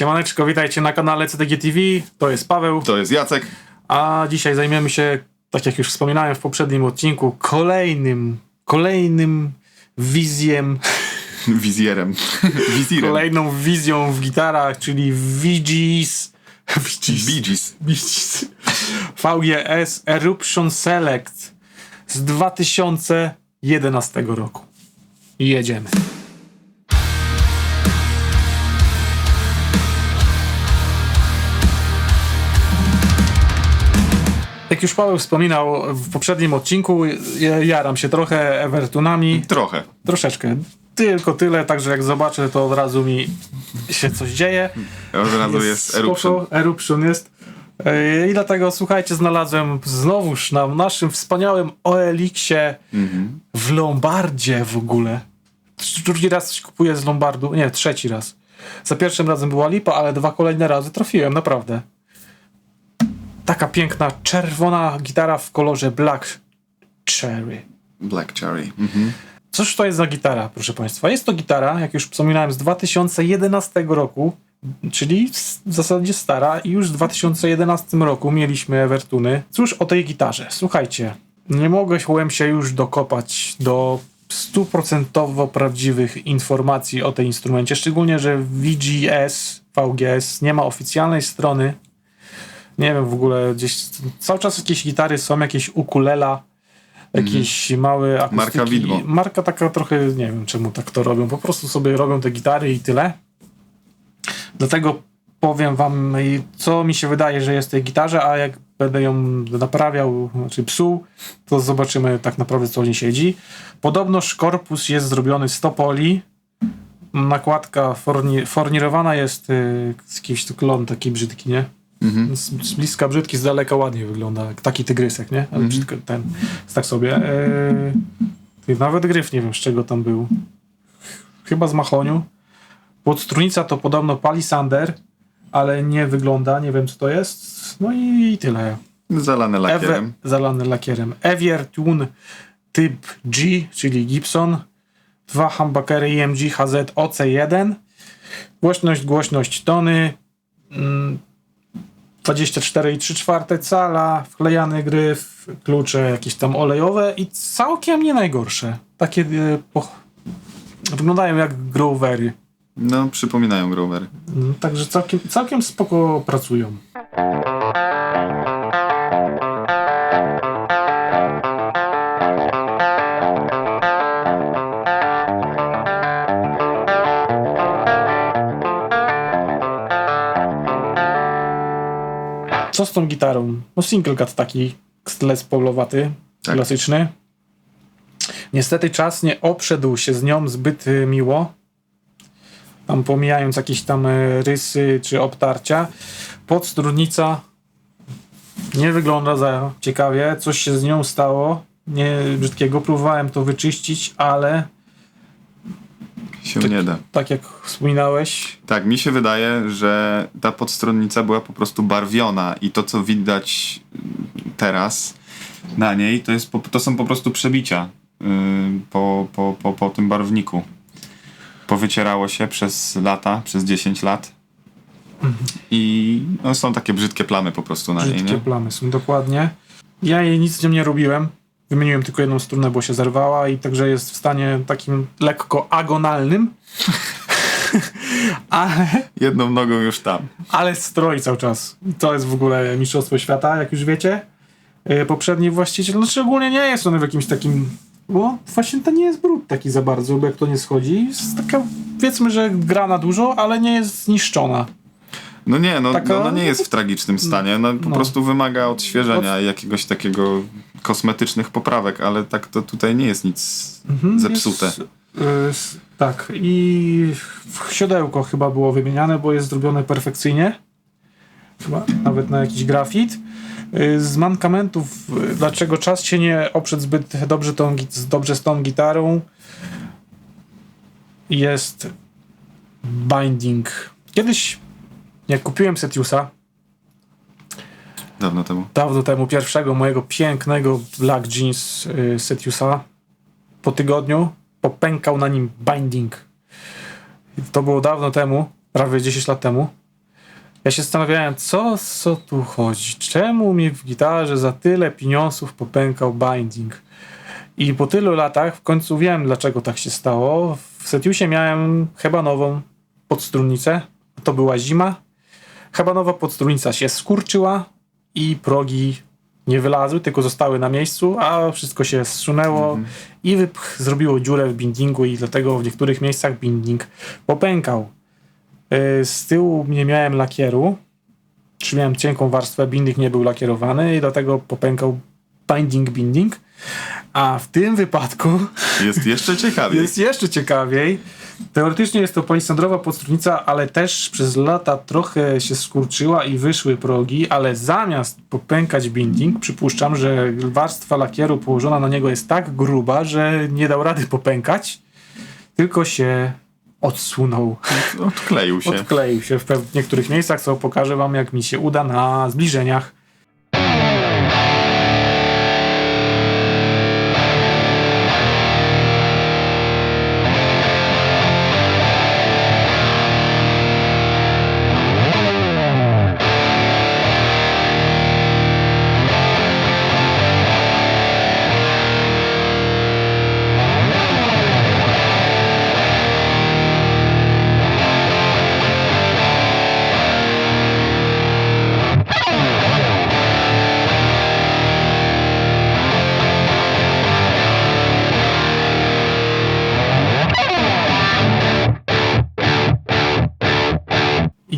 Siemaneczko, witajcie na kanale CTG TV. To jest Paweł, To jest Jacek. a dzisiaj zajmiemy się, tak jak już wspominałem w poprzednim odcinku, kolejnym, kolejnym wizjem, Wizjerem. Wizjerem. kolejną wizją w gitarach, czyli VGS, VGS. VGS, VGS Eruption Select z 2011 roku. Jedziemy. Jak już Paweł wspominał w poprzednim odcinku, ja- jaram się trochę Evertunami. Trochę. Troszeczkę. Tylko tyle, także jak zobaczę, to od razu mi się coś dzieje. Od razu jest Eruption. Spoko, Eruption jest. Yy, I dlatego, słuchajcie, znalazłem znowuż na naszym wspaniałym OLX-ie Mhm. w Lombardzie w ogóle. Drugi raz coś kupuję z Lombardu. Nie, trzeci raz. Za pierwszym razem była lipa, ale dwa kolejne razy trafiłem, naprawdę. Taka piękna, czerwona gitara w kolorze Black Cherry. Black Cherry. Mhm. Cóż to jest za gitara, proszę Państwa? Jest to gitara, jak już wspominałem, z 2011 roku, czyli w zasadzie stara i już w 2011 roku mieliśmy Evertuny. Cóż o tej gitarze? Słuchajcie, nie mogłem się już dokopać do stuprocentowo prawdziwych informacji o tej instrumencie, szczególnie, że VGS, VGS nie ma oficjalnej strony. Nie wiem w ogóle, gdzieś cały czas jakieś gitary są, jakieś ukulela, jakieś małe akustyki. Marka widmo. Marka taka trochę, nie wiem czemu tak to robią, po prostu sobie robią te gitary i tyle. Dlatego powiem wam, co mi się wydaje, że jest w tej gitarze, a jak będę ją naprawiał, znaczy psuł, to zobaczymy tak naprawdę, co w niej siedzi. Podobnoż korpus jest zrobiony z topoli. Nakładka forni fornirowana jest yy, z jakimś klon taki brzydki, nie? Mhm. Z, z bliska brzydki, z daleka ładnie wygląda. Taki tygrysek, nie? Ale Mhm. brzydko ten. Tak sobie. Ty, nawet gryf nie wiem z czego tam był. Chyba z mahoniu. Podstrunica to podobno palisander, ale nie wygląda, nie wiem co to jest. No i, i tyle. Zalane lakierem. Ewe, zalany lakierem. Evier Tune typ G, czyli Gibson. Dwa humbuckery IMG HZ OC1. Głośność, głośność tony. Mm, 24,3 czwarte cala, wklejany gryf, klucze jakieś tam olejowe i całkiem nie najgorsze. Takie e, po, wyglądają jak grovery. No, przypominają Grover. Mm, Także całkiem, całkiem spoko pracują. Co z tą gitarą? No single cut taki Les Paulowaty, Tak. klasyczny. Niestety czas nie obszedł się z nią zbyt y, miło tam pomijając jakieś tam e, rysy czy obtarcia. Podstrudnica nie wygląda za ciekawie. Coś się z nią stało. Nie brzydkiego. Próbowałem to wyczyścić, ale Się Tak. nie da. tak jak wspominałeś, Tak, mi się wydaje, że ta podstronnica była po prostu barwiona i to, co widać teraz na niej, to, jest po, to są po prostu przebicia yy, po, po, po, po tym barwniku. Powycierało się przez lata, przez 10 lat. I no, są takie brzydkie plamy po prostu na niej, brzydkie plamy są dokładnie. Ja jej nic z nią nie robiłem. Wymieniłem tylko jedną strunę, bo się zerwała i także jest w stanie takim lekko agonalnym. ale Jedną nogą już tam. ale stroi cały czas. To jest w ogóle mistrzostwo świata, jak już wiecie. Yy, Poprzedni właściciel, no szczególnie nie jest on w jakimś takim, bo właśnie to nie jest brud taki za bardzo, bo jak to nie schodzi, jest taka, powiedzmy, że gra na dużo, ale nie jest zniszczona. No nie, no, Taka- no, no nie jest w tragicznym stanie. No, po No. prostu wymaga odświeżenia i jakiegoś takiego kosmetycznych poprawek, ale tak to tutaj nie jest nic Mhm, zepsute. Jest, yy, tak, i siodełko chyba było wymieniane, bo jest zrobione perfekcyjnie. Chyba nawet na jakiś grafit. Yy, Z mankamentów, yy, dlaczego czas się nie oprzeć zbyt dobrze, tą, dobrze z tą gitarą, jest binding. Kiedyś, jak kupiłem Setiusa, Dawno temu. dawno temu pierwszego mojego pięknego Black Jeans y, Setiusa po tygodniu popękał na nim binding. To było dawno temu, prawie 10 lat temu. Ja się zastanawiałem, co, co tu chodzi? Czemu mi w gitarze za tyle pieniążów popękał binding? I po tylu latach w końcu wiem, dlaczego tak się stało. W Setiusie miałem chyba nową podstrunnicę. To była zima. Chyba nowa podstrunnica się skurczyła i progi nie wylazły, tylko zostały na miejscu, a wszystko się zsunęło i wypch, zrobiło dziurę w bindingu i dlatego w niektórych miejscach binding popękał. Yy, Z tyłu nie miałem lakieru, czy miałem cienką warstwę, binding nie był lakierowany i dlatego popękał binding binding. A w tym wypadku Jest jeszcze ciekawiej. jest jeszcze ciekawiej. Teoretycznie jest to palisandrowa podstrunnica, ale też przez lata trochę się skurczyła i wyszły progi, ale zamiast popękać binding, przypuszczam, że warstwa lakieru położona na niego jest tak gruba, że nie dał rady popękać, tylko się odsunął, Odkleił się. odkleił się w niektórych miejscach, co pokażę wam, jak mi się uda na zbliżeniach.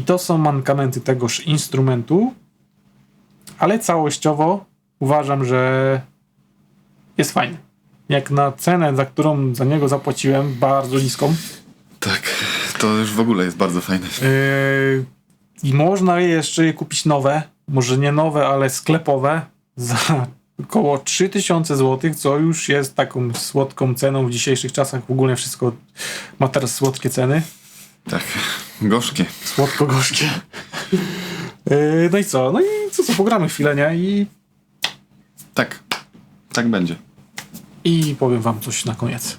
To są mankamenty tegoż instrumentu, ale całościowo uważam, że jest fajny. Jak na cenę, za którą za niego zapłaciłem, bardzo niską. Tak. To już w ogóle jest bardzo fajne. Yy, I można je jeszcze je kupić nowe, może nie nowe, ale sklepowe za około 3000 zł, co już jest taką słodką ceną w dzisiejszych czasach. W ogóle wszystko ma teraz słodkie ceny. Tak. Gorzkie. Słodko-gorzkie. Yy, no i co? No i co, co, pogramy chwilę, nie? I, Tak. Tak będzie. I powiem wam coś na koniec.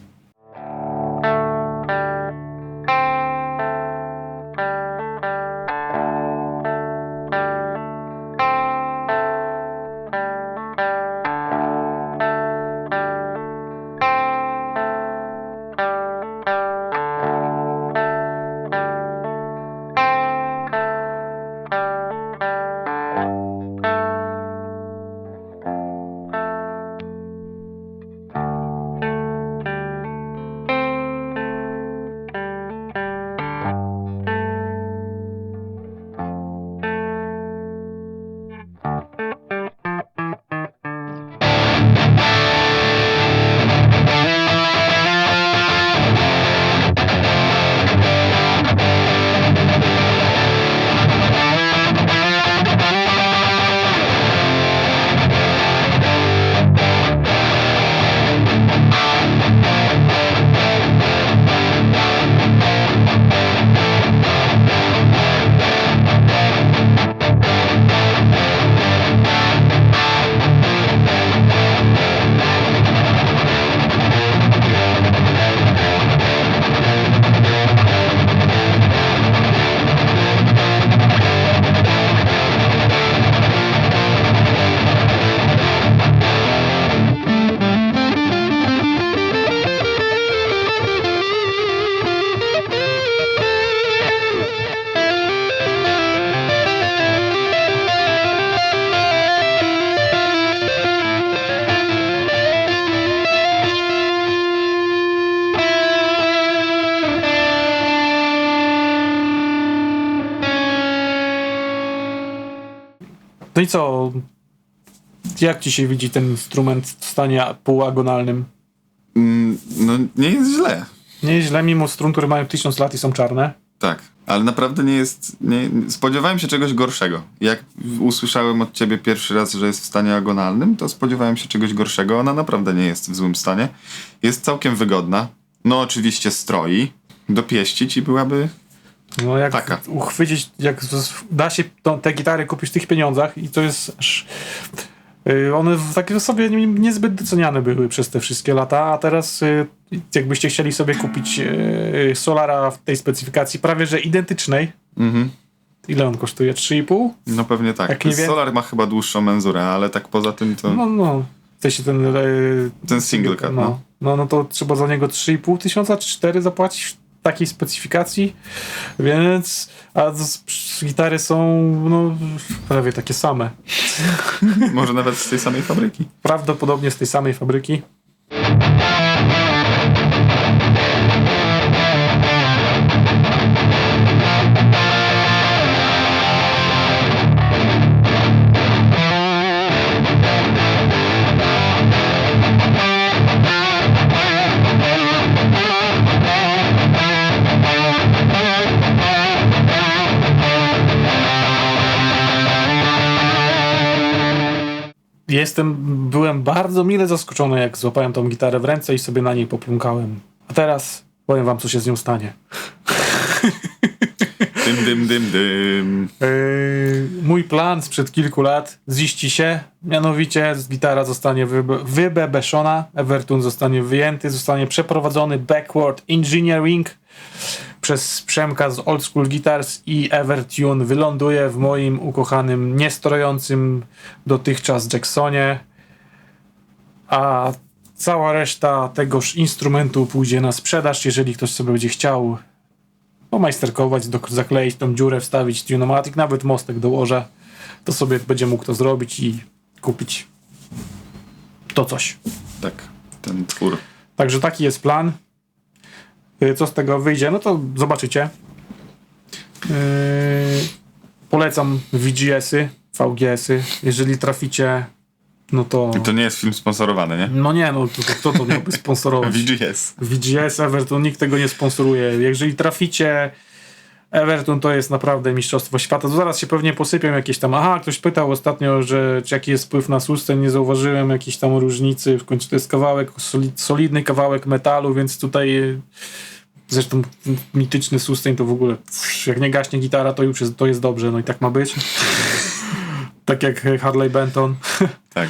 Co? Jak ci się widzi ten instrument w stanie półagonalnym? Mm, No, nie jest źle. Nieźle, mimo strun, które mają tysiąc lat i są czarne. Tak, ale naprawdę nie jest. Nie, spodziewałem się czegoś gorszego. Jak usłyszałem od ciebie pierwszy raz, że jest w stanie agonalnym, to spodziewałem się czegoś gorszego. Ona naprawdę nie jest w złym stanie. Jest całkiem wygodna. No, oczywiście stroi. Dopieścić i byłaby. No jak Taka. uchwycić, jak da się to, te gitary kupić w tych pieniądzach i to jest... y, One w takie sobie nie- niezbyt doceniane były przez te wszystkie lata, a teraz y, jakbyście chcieli sobie kupić y, Solara w tej specyfikacji prawie że identycznej, Mhm. Ile on kosztuje? 3,5? No pewnie tak. Jak nie wie- Solar ma chyba dłuższą menzurę, ale tak poza tym to No, no. W sensie ten... ten single cut, no. no. no. No to trzeba za niego 3,5 tysiąca czy 4 zapłacić takiej specyfikacji, więc a gitary są no, prawie takie same. Może nawet z tej samej fabryki. Prawdopodobnie z tej samej fabryki. Jestem, byłem bardzo mile zaskoczony, jak złapałem tą gitarę w ręce i sobie na niej popląkałem. A teraz powiem wam, co się z nią stanie. Dym, dym, dym, dym. Yy, mój plan sprzed kilku lat ziści się, mianowicie gitara zostanie wybe- wybebeszona, Evertune zostanie wyjęty, zostanie przeprowadzony backward engineering przez Przemka z Old School Guitars i Evertune wyląduje w moim ukochanym, niestrojącym dotychczas Jacksonie, a cała reszta tegoż instrumentu pójdzie na sprzedaż, jeżeli ktoś sobie będzie chciał pomajsterkować, do, zakleić tą dziurę, wstawić Tunomatic, nawet mostek dołożę, to sobie będzie mógł to zrobić i kupić to coś. Tak, ten twór. Także taki jest plan. Y, Co z tego wyjdzie, no to zobaczycie. Yy, polecam VGS-y, VGS-y. Jeżeli traficie, no to... I to nie jest film sponsorowany, nie? No nie, no to, to kto to miałby sponsorować? VGS. VGS, Everton, nikt tego nie sponsoruje. Jeżeli traficie, Everton to jest naprawdę mistrzostwo świata. To zaraz się pewnie posypią jakieś tam. Aha, ktoś pytał ostatnio, że czy jaki jest wpływ na sustain, nie zauważyłem jakiejś tam różnicy. W końcu to jest kawałek, soli- solidny kawałek metalu, więc tutaj e, zresztą mityczny sustain to w ogóle jak nie gaśnie gitara, to już jest, to jest dobrze, no i tak ma być. tak jak Harley Benton. Tak.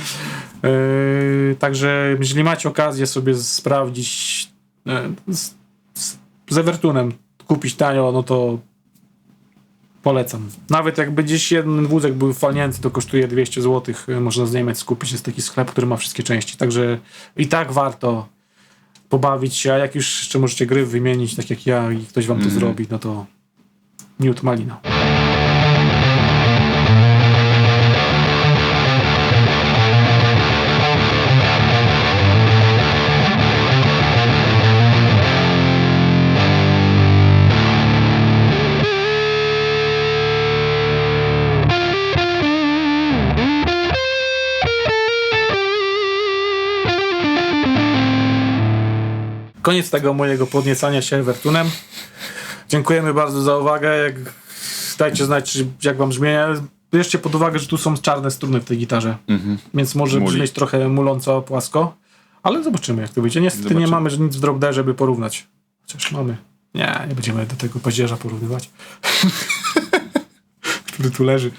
Yy, także jeżeli macie okazję sobie sprawdzić yy, z, z, z Evertunem, kupić tanio, no to polecam. Nawet jakby gdzieś jeden wózek był falnięty, to kosztuje 200 zł. Można z Niemiec kupić. Jest taki sklep, który ma wszystkie części. Także i tak warto pobawić się, a jak już jeszcze możecie gry wymienić, tak jak ja i ktoś wam to zrobi, no to miód malina. Koniec tego mojego podniecania się Evertunem. Dziękujemy bardzo za uwagę. Jak, dajcie znać, jak wam brzmi. Bierzcie pod uwagę, że tu są czarne struny w tej gitarze, Mhm. więc może Muli. brzmieć trochę muląco, płasko, ale zobaczymy, jak to wyjdzie. Niestety nie Zobaczymy. mamy że nic w drop D, żeby porównać. Chociaż mamy. Nie, nie będziemy do tego paździerza porównywać. Który tu leży.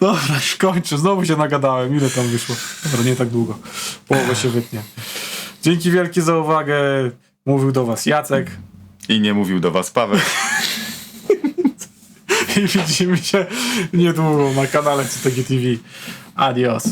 Dobra, już kończę. Znowu się nagadałem. Ile tam wyszło? Dobra, nie tak długo. Połowę się wytnie. Dzięki wielkie za uwagę. Mówił do was Jacek. I nie mówił do was Paweł. I widzimy się niedługo na kanale CTG TV. Adios.